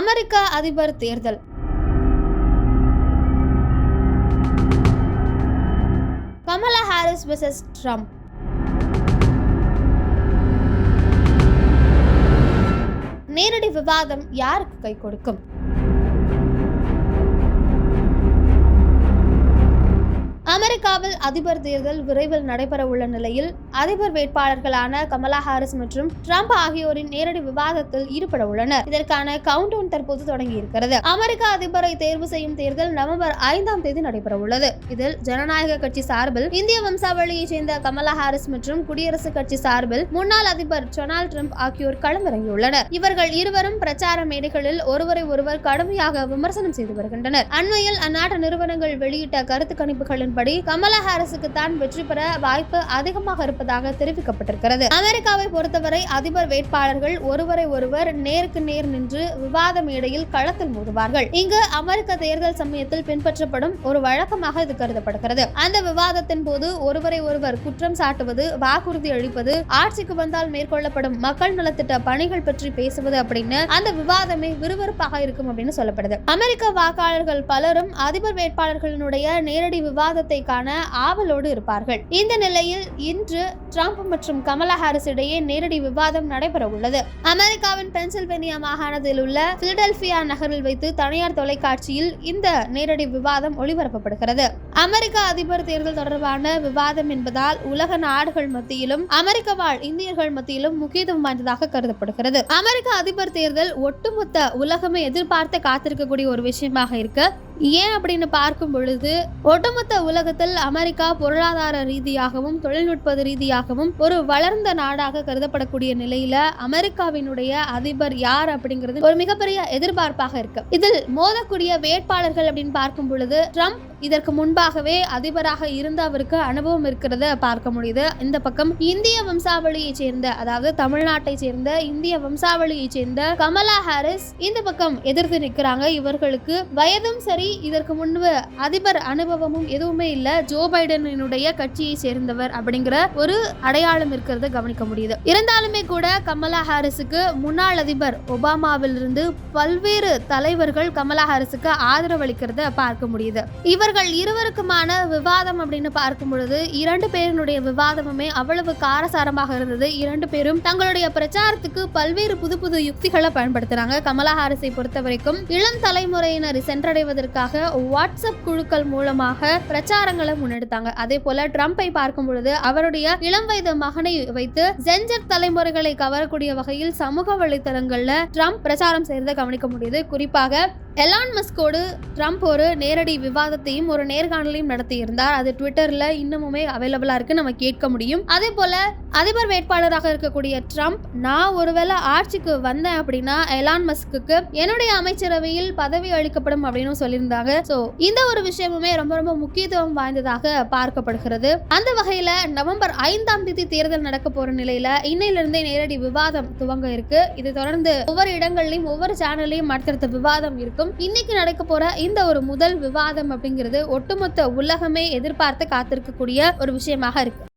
அமெரிக்க அதிபர் தேர்தல். Kamala Harris versus Trump. நேரடி விவாதம் யாருக்கு கை கொடுக்கும்? அமெரிக்காவில் அதிபர் தேர்தல் விரைவில் நடைபெற உள்ள நிலையில் அதிபர் வேட்பாளர்களான கமலா ஹாரிஸ் மற்றும் ட்ரம்ப் ஆகியோரின் நேரடி விவாதத்தில் ஈடுபட உள்ளனர். இதற்கான கவுண்ட் டவுன் தற்போது தொடங்கி இருக்கிறது அமெரிக்க அதிபரை தேர்வு செய்யும் தேர்தல் நவம்பர் ஐந்தாம் தேதி நடைபெற உள்ளது இதில் ஜனநாயக கட்சி சார்பில் இந்திய வம்சாவளியைச் சேர்ந்த கமலா ஹாரிஸ் மற்றும் குடியரசுக் கட்சி சார்பில் முன்னாள் அதிபர் டொனால்ட் ட்ரம்ப் ஆகியோர் களமிறங்கியுள்ளனர். இவர்கள் இருவரும் பிரச்சார மேடைகளில் ஒருவரை ஒருவர் கடுமையாக விமர்சனம் செய்து வருகின்றனர். அண்மையில் அந்நாட்டு நிறுவனங்கள் வெளியிட்ட கருத்து கணிப்புகளின்படி கமலா ஹாரிஸுக்கு தான் வெற்றி பெற வாய்ப்பு அதிகமாக இருப்பதாக தெரிவிக்கப்பட்டிருக்கிறது. அமெரிக்காவை பொறுத்தவரை அதிபர் வேட்பாளர்கள் ஒருவரை ஒருவர் நேருக்கு நேர் நின்று விவாத மேடையில் களத்தில் மோதுவார்கள். இங்கு அமெரிக்க தேர்தல் சமயத்தில் பின்பற்றப்படும் ஒரு வழக்கமாக இது கருதப்படுகிறது. அந்த விவாதத்தின் போது ஒருவரை ஒருவர் குற்றம் சாட்டுவது வாக்குறுதி அளிப்பது ஆட்சிக்கு வந்தால் மேற்கொள்ளப்படும் மக்கள் நலத்திட்ட பணிகள் பற்றி பேசுவது அப்படின்னு அந்த விவாதமே விறுவிறுப்பாக இருக்கும் அப்படின்னு சொல்லப்படுது. அமெரிக்க வாக்காளர்கள் பலரும் அதிபர் வேட்பாளர்களினுடைய நேரடி விவாதத்தை காண ஆவலோடு இருப்பார்கள். இந்த நிலையில் இன்று ட்ரம்ப் மற்றும் கமலா ஹாரிஸ் இடையே நேரடி விவாதம் நடைபெற உள்ளது. அமெரிக்காவின் பென்சில்வேனியா மாகாணத்தில் உள்ள பிலடெல்பியா நகரில் வைத்து தனியார் தொலைக்காட்சியில் இந்த நேரடி விவாதம் ஒளிபரப்பப்படுகிறது. அமெரிக்க அதிபர் தேர்தல் தொடர்பான விவாதம் என்பதால் உலக நாடுகள் மத்தியிலும் அமெரிக்க வாழ் இந்தியர்கள் மத்தியிலும் முக்கியத்துவம் வாய்ந்ததாக கருதப்படுகிறது. அமெரிக்க அதிபர் தேர்தல் ஒட்டுமொத்த உலகமே எதிர்பார்த்து காத்திருக்கக்கூடிய ஒரு விஷயமாக இருக்கு. ஏன் அப்படின்னு பார்க்கும் பொழுது ஒட்டுமொத்த உலகத்தில் அமெரிக்கா பொருளாதார ரீதியாகவும் தொழில்நுட்ப ரீதியாகவும் ஒரு வளர்ந்த நாடாக கருதப்படக்கூடிய நிலையில அமெரிக்காவினுடைய அதிபர் யார் அப்படிங்கிறது ஒரு மிகப்பெரிய எதிர்பார்ப்பாக இருக்கு. இதில் மோதக்கூடிய வேட்பாளர்கள் அப்படின்னு பார்க்கும் பொழுது ட்ரம்ப் இதற்கு முன்பாகவே அதிபராக இருந்த அவருக்கு அனுபவம் இருக்கிறத பார்க்க முடியுது. இந்த பக்கம் இந்திய வம்சாவளியை சேர்ந்த அதாவது தமிழ்நாட்டை சேர்ந்த இந்திய வம்சாவளியை சேர்ந்த கமலா ஹாரிஸ் இந்த பக்கம் எதிர்த்து நிற்கிறாங்க. இவர்களுக்கு வயதும் சரி இதற்கு முன்பு அதிபர் அனுபவமும் எதுவுமே இல்ல. ஜோ பைடனினுடைய கட்சியை சேர்ந்தவர் அப்படிங்கிற ஒரு அடையாளம் இருக்கிறத கவனிக்க முடியுது. இருந்தாலுமே கூட கமலா ஹாரிஸுக்கு முன்னாள் அதிபர் ஒபாமாவிலிருந்து பல்வேறு தலைவர்கள் கமலா ஹாரிஸுக்கு ஆதரவளிக்கிறத பார்க்க முடியுது. இவர் இவர்கள் இருவருக்குமான விவாதம் அப்படின்னு பார்க்கும் பொழுது இரண்டு பேரினுடைய விவாதமுமே அவ்வளவு காரசாரமாக இருந்தது. இரண்டு பேரும் தங்களுடைய பிரச்சாரத்துக்கு பல்வேறு புது புது யுக்திகளை பயன்படுத்துறாங்க. கமலா ஹாரிஸை பொறுத்த வரைக்கும் இளம் தலைமுறையினரை சென்றடைவதற்காக வாட்ஸ்அப் குழுக்கள் மூலமாக பிரச்சாரங்களை முன்னெடுத்தாங்க. அதே போல ட்ரம்ப்பை பார்க்கும் பொழுது அவருடைய இளம் வயது மகனை வைத்து ஜென்ஜர் தலைமுறைகளை கவரக்கூடிய வகையில் சமூக வலைதளங்கள்ல ட்ரம்ப் பிரச்சாரம் செய்யறதை கவனிக்க முடியுது. குறிப்பாக எலான் மஸ்கோடு ட்ரம்ப் ஒரு நேரடி விவாதத்தையும் ஒரு நேர்காணலையும் நடத்தியிருந்தார். அது ட்விட்டர்ல இன்னமுமே அவைலபிளா இருக்கு. நம்ம கேட்க முடியும். அதே போல அதிபர் வேட்பாளராக இருக்கக்கூடிய ட்ரம்ப் நான் ஒருவேளை ஆட்சிக்கு வந்தேன் அப்படின்னா எலான் மஸ்க்கு என்னுடைய அமைச்சரவையில் பதவி அளிக்கப்படும் அப்படின்னு சொல்லியிருந்தாங்க. ஸோ இந்த ஒரு விஷயமுமே ரொம்ப ரொம்ப முக்கியத்துவம் வாய்ந்ததாக பார்க்கப்படுகிறது. அந்த வகையில நவம்பர் ஐந்தாம் தேதி தேர்தல் நடக்க போற நிலையில இன்னையிலிருந்தே நேரடி விவாதம் துவங்க இருக்கு. இது தொடர்ந்து ஒவ்வொரு இடங்கள்லயும் ஒவ்வொரு சேனல்லையும் அடுத்தடுத்த விவாதம் இருக்கும். இன்னைக்கு நடக்க போற இந்த ஒரு முதல் விவாதம் அப்படிங்கிறது அப்படிங்கிறது ஒட்டுமொத்த உலகமே எதிர்பார்த்து காத்திருக்கக்கூடிய ஒரு விஷயமாக இருக்கு.